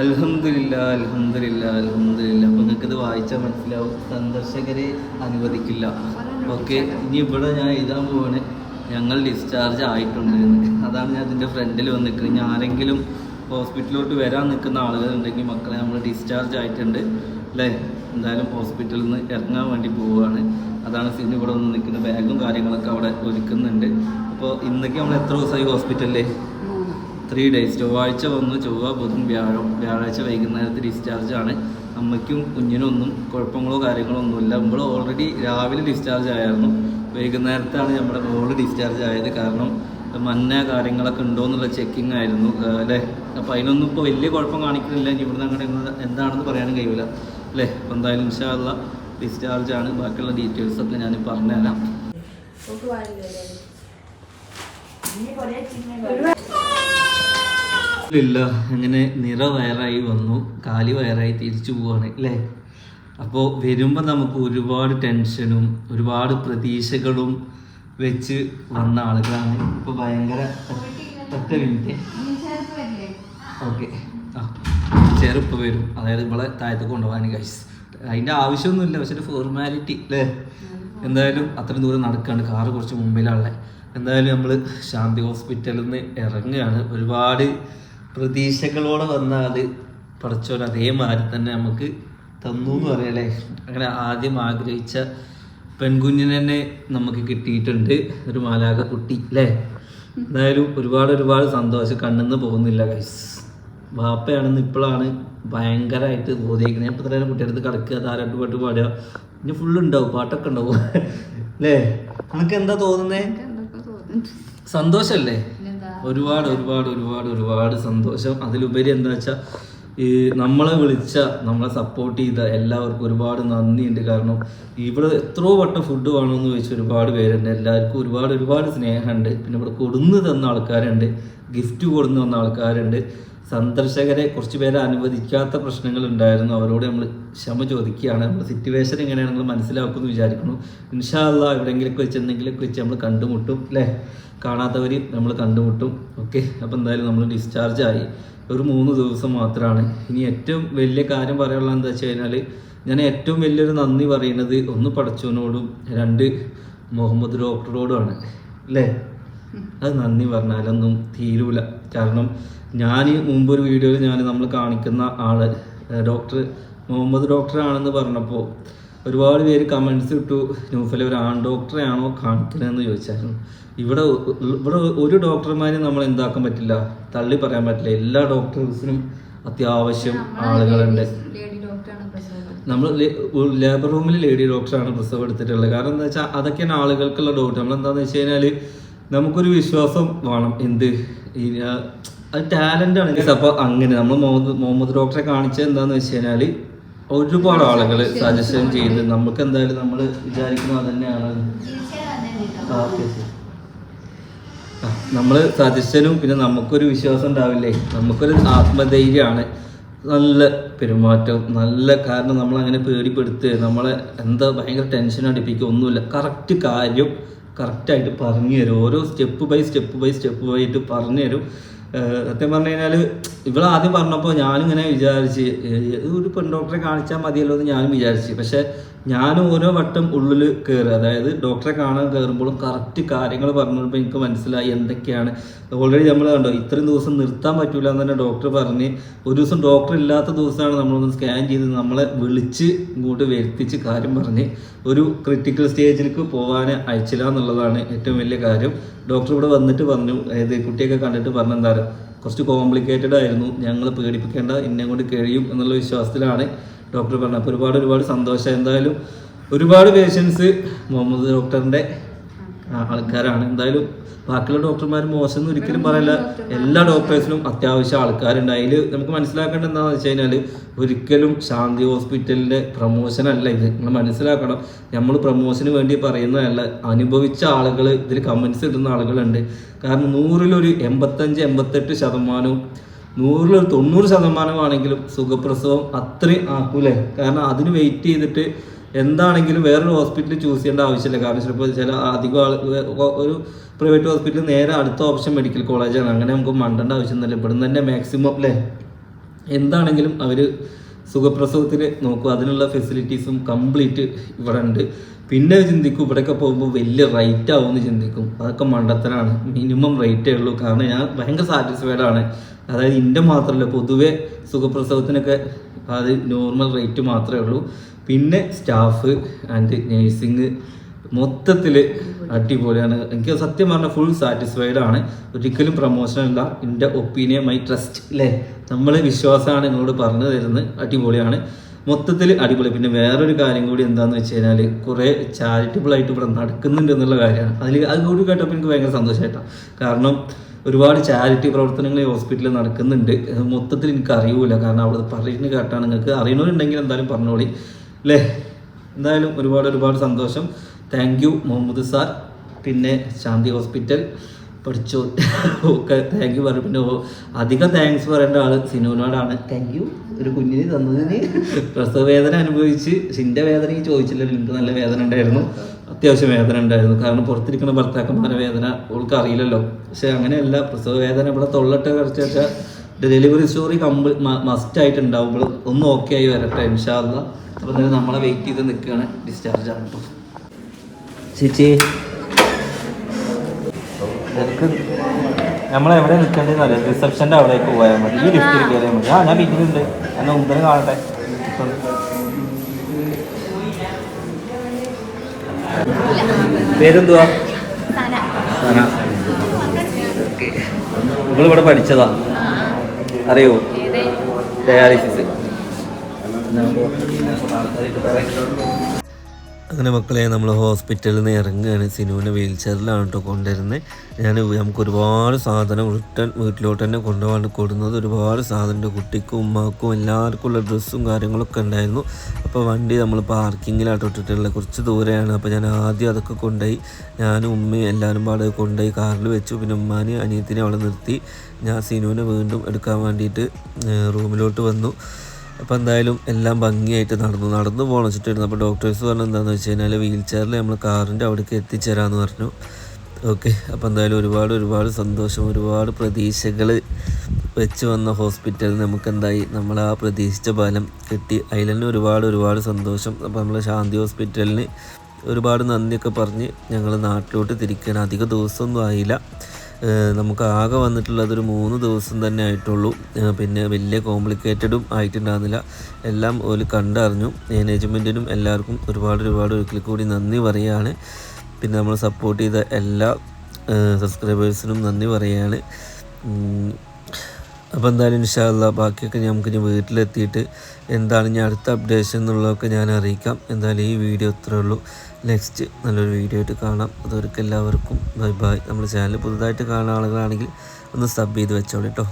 അലഹമില്ല അലഹമില്ല അപ്പോൾ നിങ്ങൾക്ക് ഇത് വായിച്ചാൽ മനസ്സിലാവും. സന്ദർശകരെ അനുവദിക്കില്ല. ഓക്കെ ഇനി ഇവിടെ ഞാൻ എഴുതാൻ പോവാണ്. ഞങ്ങൾ ഡിസ്ചാർജ് ആയിട്ടുണ്ട് അതാണ് ഞാൻ അതിന്റെ ഫ്രണ്ടിൽ വന്ന് നിൽക്കുന്നത് ഇനി ആരെങ്കിലും ഹോസ്പിറ്റലിലോട്ട് വരാൻ നിൽക്കുന്ന ആളുകളുണ്ടെങ്കിൽ മക്കളെ നമ്മൾ ഡിസ്ചാർജ് ആയിട്ടുണ്ട്. അല്ലേ? എന്തായാലും ഹോസ്പിറ്റലിൽ നിന്ന് ഇറങ്ങാൻ വേണ്ടി പോവുകയാണ് അതാണ് സിനി ഇവിടെ വന്ന് നിൽക്കുന്ന ബാഗും കാര്യങ്ങളൊക്കെ അവിടെ ഒരുക്കുന്നുണ്ട്. അപ്പോൾ ഇന്നൊക്കെ നമ്മൾ എത്ര ദിവസമായി ഹോസ്പിറ്റലിൽ ത്രീ ഡേയ്സ് ചൊവ്വാഴ്ച വന്നു. ചൊവ്വ ബുധൻ വ്യാഴം. വ്യാഴാഴ്ച വൈകുന്നേരത്ത് ഡിസ്ചാർജ് ആണ്. അമ്മയ്ക്കും കുഞ്ഞിനൊന്നും കുഴപ്പങ്ങളോ കാര്യങ്ങളോ ഒന്നുമില്ല. നമ്മൾ ഓൾറെഡി രാവിലെ ഡിസ്ചാർജ് ആയിരുന്നു. വൈകുന്നേരത്താണ് നമ്മുടെ മോൾ ഡിസ്ചാർജ് ആയത്. കാരണം മഞ്ഞ കാര്യങ്ങളൊക്കെ ഉണ്ടോ എന്നുള്ള ചെക്കിംഗ് ആയിരുന്നു അല്ലേ? അപ്പോൾ അതിനൊന്നും ഇപ്പോൾ വലിയ കുഴപ്പം കാണിക്കുന്നില്ല. ഇനി ഇവിടുന്ന് അങ്ങനെ എന്താണെന്ന് പറയാനും കഴിയില്ല. അല്ലേ? അപ്പോൾ എന്തായാലും ഇൻഷാല്ല ഡിസ്ചാർജ് ആണ്. ബാക്കിയുള്ള ഡീറ്റെയിൽസ് ഒക്കെ ഞാൻ പറഞ്ഞുതരാം ഇല്ല. അങ്ങനെ നിറ വയറായി വന്നു. കാലി വയറായി തിരിച്ചു പോവാണ് അല്ലേ? അപ്പോൾ വരുമ്പോൾ നമുക്ക് ഒരുപാട് ടെൻഷനും ഒരുപാട് പ്രതീക്ഷകളും വെച്ച് വന്ന ആളുകളാണ്. ഇപ്പോൾ ഭയങ്കര ഒറ്റ മിനിറ്റ്. ഓക്കെ. ആ ചെറുപ്പ് വരും. അതായത് ഇവിടെ താഴത്ത് കൊണ്ടുപോകാൻ ഗൈസ് അതിന്റെ ആവശ്യമൊന്നുമില്ല പക്ഷെ ഒരു ഫോർമാലിറ്റി അല്ലേ? എന്തായാലും അത്ര ദൂരം നടക്കുകയാണ് കാറ് കുറച്ച് മുമ്പിലാണല്ലേ എന്തായാലും നമ്മൾ ശാന്തി ഹോസ്പിറ്റലിൽ നിന്ന് ഇറങ്ങുകയാണ്. ഒരുപാട് പ്രതീക്ഷകളോടെ വന്ന അത് പഠിച്ചോൻ അതേമാതിരി തന്നെ നമുക്ക് തന്നു എന്ന് പറയാലേ. അങ്ങനെ ആദ്യം ആഗ്രഹിച്ച പെൺകുഞ്ഞിനെ തന്നെ നമുക്ക് കിട്ടിയിട്ടുണ്ട്. ഒരു മാലാക കുട്ടി അല്ലേ എന്തായാലും ഒരുപാട് ഒരുപാട് സന്തോഷം. കണ്ണെന്ന് പോകുന്നില്ല ഗൈസ് വാപ്പയാണെന്ന് ഇപ്പോഴാണ് ഭയങ്കരമായിട്ട് ബോധിക്കുന്നത് ഇപ്പം തന്നെ കുട്ടിയുടെ കിടക്കുക താരാട്ട് പാട്ട് പാടുക. ഇനി ഫുള്ള് ഉണ്ടാവും പാട്ടൊക്കെ ഉണ്ടാവും. അല്ലേ നിനക്ക് എന്താ തോന്നുന്നേ? സന്തോഷല്ലേ? ഒരുപാട് ഒരുപാട് ഒരുപാട് ഒരുപാട് സന്തോഷം. അതിലുപരി എന്താ വെച്ചാൽ ഈ നമ്മളെ വിളിച്ച നമ്മളെ സപ്പോർട്ട് ചെയ്ത എല്ലാവർക്കും ഒരുപാട് നന്ദിയുണ്ട്. കാരണം ഇവിടെ എത്രയോ വട്ടം ഫുഡ് വേണമെന്ന് ചോദിച്ച ഒരുപാട് പേരുണ്ട്. എല്ലാവർക്കും ഒരുപാട് ഒരുപാട് സ്നേഹമുണ്ട് പിന്നെ ഇവിടെ കൊടുന്ന് തന്ന ആൾക്കാരുണ്ട്. ഗിഫ്റ്റ് കൊടുന്ന് തന്ന ആൾക്കാരുണ്ട്. സന്ദർശകരെ കുറച്ച് പേരെ അനുവദിക്കാത്ത പ്രശ്നങ്ങൾ ഉണ്ടായിരുന്നു. അവരോട് നമ്മൾ ക്ഷമ ചോദിക്കുകയാണ്. നമ്മുടെ സിറ്റുവേഷൻ എങ്ങനെയാണ് നമ്മൾ മനസ്സിലാക്കുമെന്ന് വിചാരിക്കുന്നു. ഇൻഷാല്ല എവിടെയെങ്കിലൊക്കെ വെച്ച് എന്തെങ്കിലുമൊക്കെ വെച്ച് നമ്മൾ കണ്ടുമുട്ടും അല്ലേ? കാണാത്തവർ നമ്മൾ കണ്ടുമുട്ടും. ഓക്കെ അപ്പോൾ എന്തായാലും നമ്മൾ ഡിസ്ചാർജ് ആയി. ഒരു മൂന്ന് ദിവസം മാത്രമാണ്. ഇനി ഏറ്റവും വലിയ കാര്യം പറയാനുള്ള എന്താ വെച്ച് കഴിഞ്ഞാൽ ഞാൻ ഏറ്റവും വലിയൊരു നന്ദി പറയുന്നത് ഒന്ന് പടച്ചവനോടും രണ്ട് മുഹമ്മദ് ഡോക്ടറോടുമാണ് അല്ലേ? അത് നന്ദി പറഞ്ഞാലൊന്നും തീരൂല. കാരണം ഞാൻ മുമ്പ് ഒരു വീഡിയോയിൽ ഞാൻ നമ്മൾ കാണിക്കുന്ന ആൾ ഡോക്ടർ മുഹമ്മദ് ഡോക്ടറാണെന്ന് പറഞ്ഞപ്പോൾ ഒരുപാട് പേര് കമൻസ് ഇട്ടു ന്യൂഫിലെ ഒരു ആൺ ഡോക്ടറെയാണോ കാണിക്കണമെന്ന് ചോദിച്ചായിരുന്നു. ഇവിടെ ഇവിടെ ഒരു ഡോക്ടർമാരെയും നമ്മൾ എന്താക്കാൻ പറ്റില്ല തള്ളി പറയാൻ പറ്റില്ല. എല്ലാ ഡോക്ടേഴ്സിനും അത്യാവശ്യം ആളുകളുണ്ട്. നമ്മൾ ലേബർ റൂമിൽ ലേഡി ഡോക്ടറാണ് പ്രസവം എടുത്തിട്ടുള്ളത്. കാരണം എന്താ വെച്ചാൽ അതൊക്കെയാണ് ആളുകൾക്കുള്ള ഡൗട്ട് നമ്മൾ എന്താണെന്ന് വെച്ച് കഴിഞ്ഞാൽ നമുക്കൊരു വിശ്വാസം വേണം. എന്ത്? അത് ടാലന്റ് ആണ്. അപ്പോൾ അങ്ങനെ നമ്മൾ മുഹമ്മദ് മുഹമ്മദ് ഡോക്ടറെ കാണിച്ചത് എന്താണെന്ന് വെച്ച് കഴിഞ്ഞാൽ ഒരുപാട് ആളുകൾ സജഷൻ ചെയ്ത് നമുക്ക് എന്തായാലും നമ്മൾ വിചാരിക്കുന്നത് തന്നെയാണ്. നമ്മൾ സജഷനും പിന്നെ നമുക്കൊരു വിശ്വാസം ഉണ്ടാവില്ലേ? നമുക്കൊരു ആത്മധൈര്യമാണ്. നല്ല പെരുമാറ്റം നല്ല കാരണം നമ്മളങ്ങനെ പേടിപ്പെടുത്തുക നമ്മളെ എന്താ ഭയങ്കര ടെൻഷൻ അടിപ്പിക്കുക ഒന്നുമില്ല. കറക്റ്റ് കാര്യം കറക്റ്റായിട്ട് പറഞ്ഞു തരും. ഓരോ step by step by step by ആയിട്ട് പറഞ്ഞു തരും. സത്യം പറഞ്ഞു കഴിഞ്ഞാൽ ഇവൾ ആദ്യം പറഞ്ഞപ്പോൾ ഞാനിങ്ങനെ വിചാരിച്ച് ഒരു പെൺ ഡോക്ടറെ കാണിച്ചാൽ മതിയല്ലോ എന്ന് ഞാനും വിചാരിച്ച്. പക്ഷേ ഞാൻ ഓരോ വട്ടം ഉള്ളിൽ കയറുക അതായത് ഡോക്ടറെ കാണാൻ കയറുമ്പോഴും കറക്റ്റ് കാര്യങ്ങൾ പറഞ്ഞപ്പോൾ എനിക്ക് മനസ്സിലായി എന്തൊക്കെയാണ്. ഓൾറെഡി നമ്മൾ കണ്ടോ ഇത്രയും ദിവസം നിർത്താൻ പറ്റൂല എന്ന് തന്നെ ഡോക്ടർ പറഞ്ഞ് ഒരു ദിവസം ഡോക്ടർ ഇല്ലാത്ത ദിവസമാണ് നമ്മളൊന്ന് സ്കാൻ ചെയ്ത് നമ്മളെ വിളിച്ച് ഇങ്ങോട്ട് വരുത്തിച്ച് കാര്യം പറഞ്ഞ് ഒരു ക്രിട്ടിക്കൽ സ്റ്റേജിലേക്ക് പോകാൻ അയച്ചില്ല എന്നുള്ളതാണ് ഏറ്റവും വലിയ കാര്യം. ഡോക്ടർ ഇവിടെ വന്നിട്ട് പറഞ്ഞു അതായത് കുട്ടിയൊക്കെ കണ്ടിട്ട് പറഞ്ഞു പറയുക കുറച്ച് കോംപ്ലിക്കേറ്റഡ് ആയിരുന്നു ഞങ്ങൾ പേടിപ്പിക്കേണ്ട ഇന്നെ കൊണ്ട് കഴിയും എന്നുള്ള വിശ്വാസത്തിലാണ് ഡോക്ടർ പറഞ്ഞു. അപ്പോൾ ഒരുപാട് ഒരുപാട് സന്തോഷം. എന്തായാലും ഒരുപാട് പേഷ്യൻസ് മുഹമ്മദ് ഡോക്ടറിന്റെ ആൾക്കാരാണ്. എന്തായാലും ബാക്കിയുള്ള ഡോക്ടർമാർ മോശം എന്ന് ഒരിക്കലും പറയില്ല. എല്ലാ ഡോക്ടേഴ്സിനും അത്യാവശ്യം ആൾക്കാരുണ്ട്. അതിൽ നമുക്ക് മനസ്സിലാക്കേണ്ടത് എന്താണെന്ന് വെച്ച് കഴിഞ്ഞാൽ ഒരിക്കലും ശാന്തി ഹോസ്പിറ്റലിന്റെ പ്രൊമോഷൻ അല്ല ഇത്. നിങ്ങൾ മനസ്സിലാക്കണം. നമ്മൾ പ്രൊമോഷന് വേണ്ടി പറയുന്നതല്ല. അനുഭവിച്ച ആളുകൾ ഇതിൽ കമൻസ് ഇടുന്ന ആളുകളുണ്ട്. കാരണം നൂറിലൊരു എൺപത്തഞ്ച് എൺപത്തെട്ട് ശതമാനവും നൂറിലൊരു തൊണ്ണൂറ് ശതമാനമാണെങ്കിലും സുഖപ്രസവം അത്രയും ആക്കൂലേ? കാരണം അതിന് വെയിറ്റ് ചെയ്തിട്ട് എന്താണെങ്കിലും വേറൊരു ഹോസ്പിറ്റൽ ചൂസ് ചെയ്യേണ്ട ആവശ്യമില്ല. കാരണം ചിലപ്പോൾ ചില അധികം ആൾ ഒരു പ്രൈവറ്റ് ഹോസ്പിറ്റൽ നേരെ അടുത്ത ഓപ്ഷൻ മെഡിക്കൽ കോളേജാണ് അങ്ങനെ നമുക്ക് മണ്ടേണ്ട ആവശ്യമൊന്നുമില്ല. ഇവിടുന്ന് തന്നെ മാക്സിമം അല്ലേ എന്താണെങ്കിലും അവർ സുഖപ്രസവത്തിൽ നോക്കും. അതിനുള്ള ഫെസിലിറ്റീസും കംപ്ലീറ്റ് ഇവിടെ ഉണ്ട്. പിന്നെ ചിന്തിക്കും ഇവിടെയൊക്കെ പോകുമ്പോൾ വലിയ റേറ്റ് എന്ന് ചിന്തിക്കും. അതൊക്കെ മണ്ടത്തരാണ്. മിനിമം റേറ്റേ ഉള്ളൂ. കാരണം ഞാൻ ഭയങ്കര സാറ്റിസ്ഫൈഡ് ആണ്. അതായത് ഇന്റെ മാത്രമല്ല പൊതുവെ സുഖപ്രസവത്തിനൊക്കെ അത് നോർമൽ റേറ്റ് മാത്രമേ ഉള്ളൂ. പിന്നെ സ്റ്റാഫ് ആൻഡ് നേഴ്സിങ് മൊത്തത്തിൽ അടിപൊളിയാണ്. എനിക്ക് സത്യം പറഞ്ഞാൽ ഫുൾ സാറ്റിസ്ഫൈഡ് ആണ്. ഒരിക്കലും പ്രൊമോഷൻ അല്ല. എന്റെ ഒപ്പീനിയൻ മൈ ട്രസ്റ്റ് അല്ലേ നമ്മളെ വിശ്വാസമാണ് നിങ്ങളോട് പറഞ്ഞു തരുന്നത്. അടിപൊളിയാണ്. മൊത്തത്തിൽ അടിപൊളി. പിന്നെ വേറൊരു കാര്യം കൂടി എന്താണെന്ന് വെച്ച് കഴിഞ്ഞാൽ കുറേ ചാരിറ്റബിൾ ആയിട്ട് ഇവിടെ നടക്കുന്നുണ്ട് എന്നുള്ള കാര്യമാണ്. അതിൽ അത് കൂടി കേട്ടപ്പോൾ എനിക്ക് ഭയങ്കര സന്തോഷമായിട്ടാണ് കാരണം ഒരുപാട് ചാരിറ്റി പ്രവർത്തനങ്ങൾ ഈ ഹോസ്പിറ്റലിൽ നടക്കുന്നുണ്ട്. മൊത്തത്തിൽ എനിക്ക് അറിയൂല. കാരണം അവിടെ പറയുന്നത് കേട്ടാണ്. നിങ്ങൾക്ക് അറിയണവരുണ്ടെങ്കിൽ എന്തായാലും പറഞ്ഞോളി. അല്ലേ എന്തായാലും ഒരുപാട് ഒരുപാട് സന്തോഷം. Thank you Muhammad sir. പിന്നെ ശാന്തി ഹോസ്പിറ്റൽ പഠിച്ചു. ഒക്കെ താങ്ക് യു പറഞ്ഞു. പിന്നെ അധികം താങ്ക്സ് പറയേണ്ട ആൾ സിനുവിനോടാണ്. താങ്ക് യു ഒരു കുഞ്ഞിന് തന്നതിന് പ്രസവ വേദന അനുഭവിച്ച് സിന്റെ വേദന ഈ ചോദിച്ചില്ല എനിക്ക് നല്ല വേദന ഉണ്ടായിരുന്നു. അത്യാവശ്യം വേദന ഉണ്ടായിരുന്നു. കാരണം പുറത്തിരിക്കുന്ന ഭർത്താക്കന്മാരെ വേദന അവൾക്ക് അറിയില്ലല്ലോ. പക്ഷെ അങ്ങനെയല്ല. പ്രസവ വേദന ഇവിടെ തൊള്ളട്ട് കുറച്ച് വെച്ചാൽ ഡെലിവറി സ്റ്റോറി കംപ്ലീ മസ്റ്റ് ആയിട്ട് ഉണ്ടാവുമ്പോൾ ഒന്ന് ഓക്കെ ആയി വരട്ടെ ഇൻഷാല്ല തന്നെ നമ്മളെ വെയിറ്റ് ചെയ്ത് നിൽക്കുകയാണ്. ഡിസ്ചാർജ് ആണ് കേട്ടോ ചേച്ചി എനിക്ക് നമ്മളെവിടെ നിൽക്കേണ്ടതെന്ന് അറിയാം. റിസപ്ഷന്റെ അവിടേക്ക് പോയാൽ മതി. ഈ ലിഫ്റ്റിൽ കയറിയാൽ മതി. ആ ഞാൻ വീട്ടിലുണ്ട് എന്നാൽ മുമ്പിൽ കാണട്ടെ. പേരെന്തുവാ? നിങ്ങളിവിടെ പഠിച്ചതാ? അറിയോ? ഡയാലിസിസ്. അങ്ങനെ മക്കളെ നമ്മൾ ഹോസ്പിറ്റലിൽ നിന്ന് ഇറങ്ങുകയാണ്. സിനുവിനെ വീൽ ചെയറിലാണ് കേട്ടോ കൊണ്ടുവരുന്നത് ഞാൻ നമുക്ക് ഒരുപാട് സാധനം റിട്ടേൺ വീട്ടിലോട്ട് തന്നെ കൊണ്ടുപോകാണ്ട് കൊടുക്കുന്നത് ഒരുപാട് സാധനം കുട്ടിക്കും ഉമ്മാക്കും എല്ലാവർക്കും ഉള്ള ഡ്രസ്സും കാര്യങ്ങളൊക്കെ ഉണ്ടായിരുന്നു. അപ്പോൾ വണ്ടി നമ്മൾ പാർക്കിങ്ങിലാട്ടോ ഇട്ടിട്ടുള്ളത് കുറച്ച് ദൂരെയാണ്. അപ്പോൾ ഞാൻ ആദ്യം അതൊക്കെ കൊണ്ടുപോയി. ഞാനും ഉമ്മയും എല്ലാവരും പാടെ കൊണ്ടുപോയി കാറിൽ വെച്ചു. പിന്നെ ഉമ്മാനെ അനിയത്തിനെ അവിടെ നിർത്തി. ഞാൻ സിനുവിനെ വീണ്ടും എടുക്കാൻ വേണ്ടിയിട്ട് റൂമിലോട്ട് വന്നു. അപ്പോൾ എന്തായാലും എല്ലാം ഭംഗിയായിട്ട് നടന്നു. നടന്നു പോകണം വെച്ചിട്ടായിരുന്നു. അപ്പോൾ ഡോക്ടേഴ്സ് പറഞ്ഞു എന്താണെന്ന് വെച്ച് കഴിഞ്ഞാൽ വീൽ ചെയറിൽ നമ്മൾ കാറിന്റെ അവിടേക്ക് എത്തിച്ചേരാമെന്ന് പറഞ്ഞു. ഓക്കെ അപ്പോൾ എന്തായാലും ഒരുപാട് ഒരുപാട് സന്തോഷം. ഒരുപാട് പ്രതീക്ഷകൾ വെച്ച് വന്ന ഹോസ്പിറ്റലിൽ നമുക്ക് എന്തായി നമ്മൾ ആ പ്രതീക്ഷിച്ച ഫലം കിട്ടി. അതിൽ ഒരുപാട് ഒരുപാട് സന്തോഷം. അപ്പോൾ നമ്മൾ ശാന്തി ഹോസ്പിറ്റലിന് ഒരുപാട് നന്ദിയൊക്കെ പറഞ്ഞ് ഞങ്ങൾ നാട്ടിലോട്ട് തിരിക്കാൻ അധിക ദിവസമൊന്നും ആയില്ല. നമുക്ക് ആകെ വന്നിട്ടുള്ളത് ഒരു മൂന്ന് ദിവസം തന്നെ ആയിട്ടുള്ളൂ. പിന്നെ വലിയ കോംപ്ലിക്കേറ്റഡും ആയിട്ടുണ്ടാകുന്നില്ല എല്ലാം ഒരു കണ്ടറിഞ്ഞു. മാനേജ്മെന്റിനും എല്ലാവർക്കും ഒരുപാട് ഒരുപാട് ഒരിക്കൽ കൂടി നന്ദി പറയുകയാണ് പിന്നെ നമ്മൾ സപ്പോർട്ട് ചെയ്ത എല്ലാ സബ്സ്ക്രൈബേഴ്സിനും നന്ദി പറയുകയാണ് അപ്പോൾ എന്തായാലും ഇൻഷാല്ല ബാക്കിയൊക്കെ നമുക്ക് ഇനി വീട്ടിലെത്തിയിട്ട് എന്താണ് ഇനി അടുത്ത അപ്ഡേഷൻ എന്നുള്ളതൊക്കെ ഞാൻ അറിയിക്കാം. എന്തായാലും ഈ വീഡിയോ ഇത്രേ ഉള്ളൂ. നെക്സ്റ്റ് നല്ലൊരു വീഡിയോ ആയിട്ട് കാണാം. അതുവർക്ക് എല്ലാവർക്കും ബൈ ബൈ നമ്മുടെ ചാനൽ പുതുതായിട്ട് കാണുന്ന ആളുകളാണെങ്കിൽ ഒന്ന് സബ് ചെയ്ത് വെച്ചോളൂ കേട്ടോ